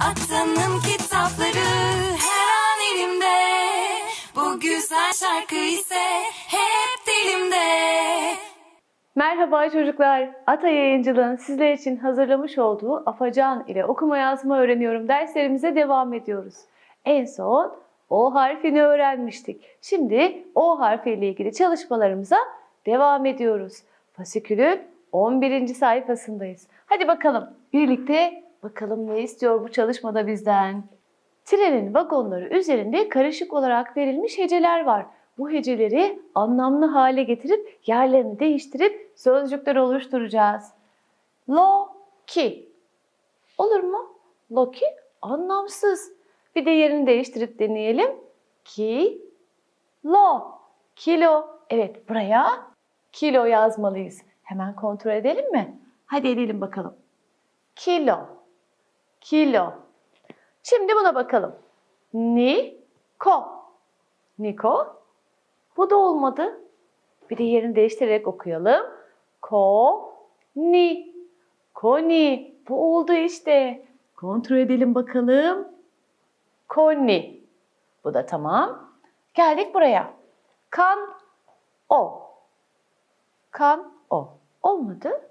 Atanın kitapları her an elimde Bu güzel şarkı ise hep dilimde Merhaba çocuklar. Ata Yayıncılığın sizler için hazırlamış olduğu Afacan ile okuma yazma öğreniyorum derslerimize devam ediyoruz. En son O harfini öğrenmiştik. Şimdi O harfiyle ilgili çalışmalarımıza devam ediyoruz. Fasikülün 11. sayfasındayız. Hadi bakalım birlikte bakalım ne istiyor bu çalışmada bizden. Trenin vagonları üzerinde karışık olarak verilmiş heceler var. Bu heceleri anlamlı hale getirip yerlerini değiştirip sözcükler oluşturacağız. Lo ki. Olur mu? Lo ki anlamsız. Bir de yerini değiştirip deneyelim. Ki lo. Kilo. Evet buraya kilo yazmalıyız. Hemen kontrol edelim mi? Hadi edelim bakalım. Kilo. Kilo. Şimdi buna bakalım. Niko. Niko. Bu da olmadı. Bir de yerini değiştirerek okuyalım. Ko ni. Koni. Bu oldu işte. Kontrol edelim bakalım. Koni. Bu da tamam. Geldik buraya. Kan o. Kan o. Olmadı.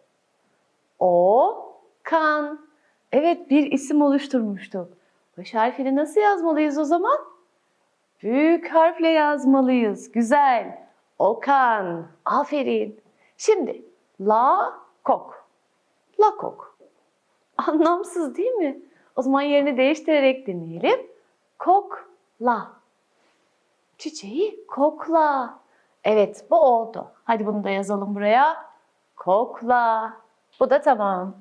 O kan. Evet bir isim oluşturmuştuk. Baş harfini nasıl yazmalıyız o zaman? Büyük harfle yazmalıyız. Güzel. Okan. Aferin. Şimdi la kok. La kok. Anlamsız değil mi? O zaman yerini değiştirerek deneyelim. Kokla. Çiçeği kokla. Evet bu oldu. Hadi bunu da yazalım buraya. Kokla. Bu da tamam.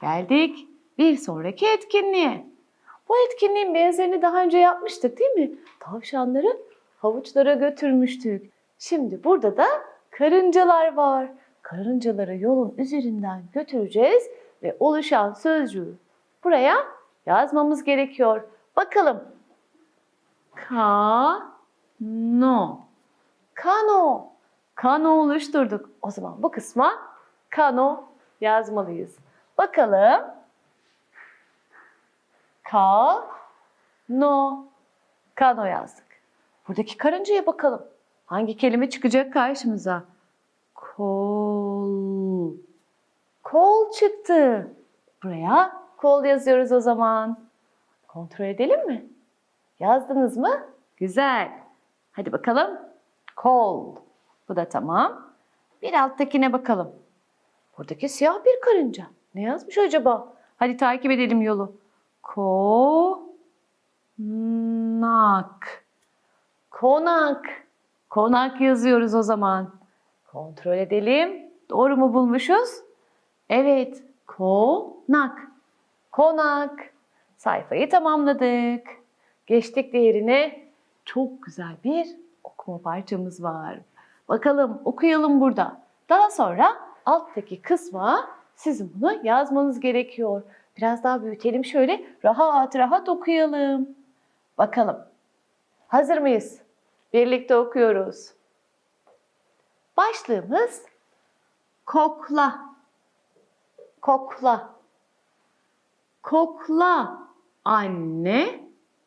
Geldik bir sonraki etkinliğe. Bu etkinliğin benzerini daha önce yapmıştık değil mi? Tavşanları havuçlara götürmüştük. Şimdi burada da karıncalar var. Karıncaları yolun üzerinden götüreceğiz ve oluşan sözcüğü buraya yazmamız gerekiyor. Bakalım. Kano. Kano. Kano oluşturduk. O zaman bu kısma kano yazmalıyız. Bakalım. Ka no. Kano yazdık. Buradaki karıncaya bakalım. Hangi kelime çıkacak karşımıza? Kol. Kol çıktı. Buraya kol yazıyoruz o zaman. Kontrol edelim mi? Yazdınız mı? Güzel. Hadi bakalım. Kol. Bu da tamam. Bir alttakine bakalım. Buradaki siyah bir karınca. Ne yazmış acaba? Hadi takip edelim yolu. Konak. Konak. Konak yazıyoruz o zaman. Kontrol edelim. Doğru mu bulmuşuz? Evet. Konak. Konak. Sayfayı tamamladık. Geçtik diğerine. Çok güzel bir okuma parçamız var. Bakalım okuyalım burada. Daha sonra alttaki kısma sizin bunu yazmanız gerekiyor. Biraz daha büyütelim şöyle rahat rahat okuyalım. Bakalım. Hazır mıyız? Birlikte okuyoruz. Başlığımız kokla. Kokla. Kokla anne,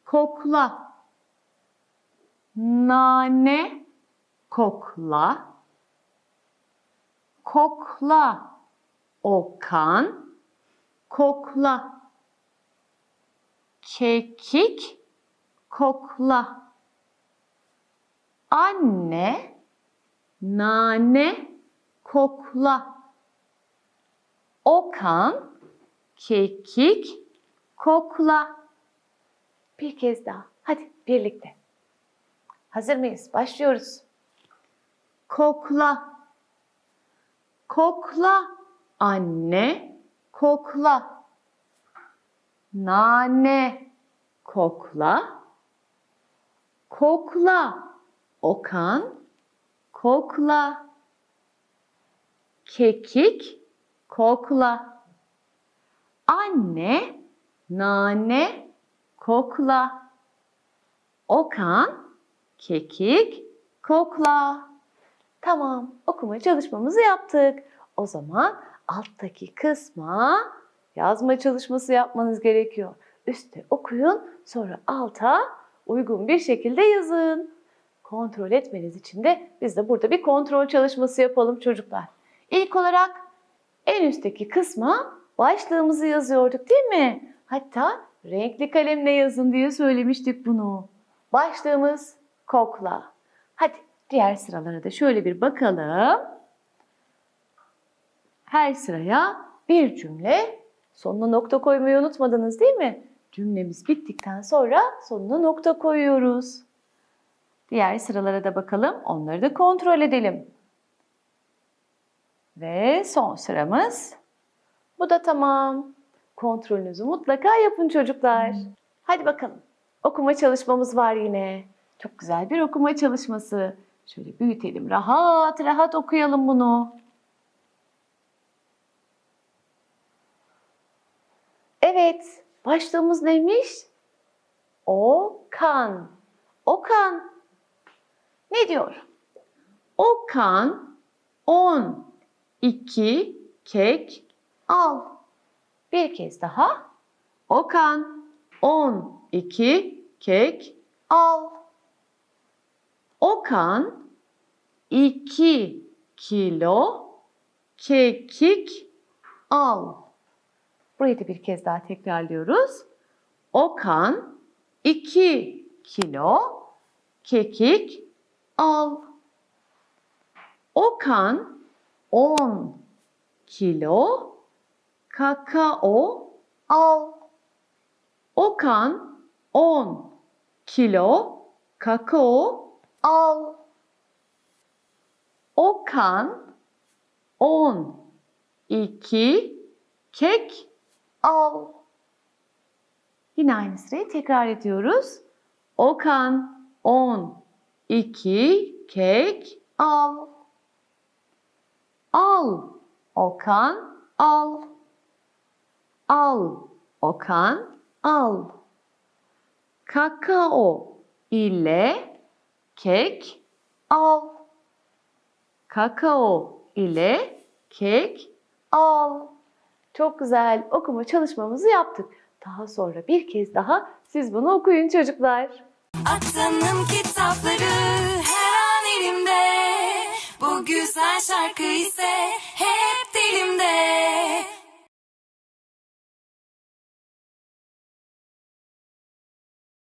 kokla. Nane, kokla. Kokla Okan, kokla. Kekik, kokla. Anne, nane, kokla. Okan, kekik, kokla. Bir kez daha. Hadi birlikte. Hazır mıyız? Başlıyoruz. Kokla. Kokla anne, kokla. Nane, kokla. Kokla Okan, kokla. Kekik, kokla. Anne, nane, kokla. Okan, kekik, kokla. Tamam, okuma çalışmamızı yaptık. O zaman alttaki kısma yazma çalışması yapmanız gerekiyor. üste okuyun, sonra alta uygun bir şekilde yazın. Kontrol etmeniz için de biz de burada bir kontrol çalışması yapalım çocuklar. İlk olarak en üstteki kısma başlığımızı yazıyorduk değil mi? Hatta renkli kalemle yazın diye söylemiştik bunu. Başlığımız kokla. Hadi diğer sıralara da şöyle bir bakalım. Her sıraya bir cümle sonuna nokta koymayı unutmadınız değil mi? Cümlemiz bittikten sonra sonuna nokta koyuyoruz. Diğer sıralara da bakalım. Onları da kontrol edelim. Ve son sıramız. Bu da tamam. Kontrolünüzü mutlaka yapın çocuklar. Hadi bakalım. Okuma çalışmamız var yine. Çok güzel bir okuma çalışması. Şöyle büyütelim. Rahat rahat okuyalım bunu. Evet, başlığımız neymiş? Okan. Okan. Ne diyor? Okan 10 2 kek al. Bir kez daha. Okan 10 2 kek al. Okan 2 kilo kekik al. Burayı da bir kez daha tekrarlıyoruz. Okan 2 kilo kekik al. Okan 10 kilo kakao al. Okan 10 kilo kakao al. Okan 10 2 kek al. Yine aynı sırayı tekrar ediyoruz. Okan 10 2 kek al. Al Okan al. Al Okan al. Kakao ile kek al. Kakao ile kek al çok güzel okuma çalışmamızı yaptık. Daha sonra bir kez daha siz bunu okuyun çocuklar. Attığım kitapları her an elimde. Bu güzel şarkı ise hep dilimde.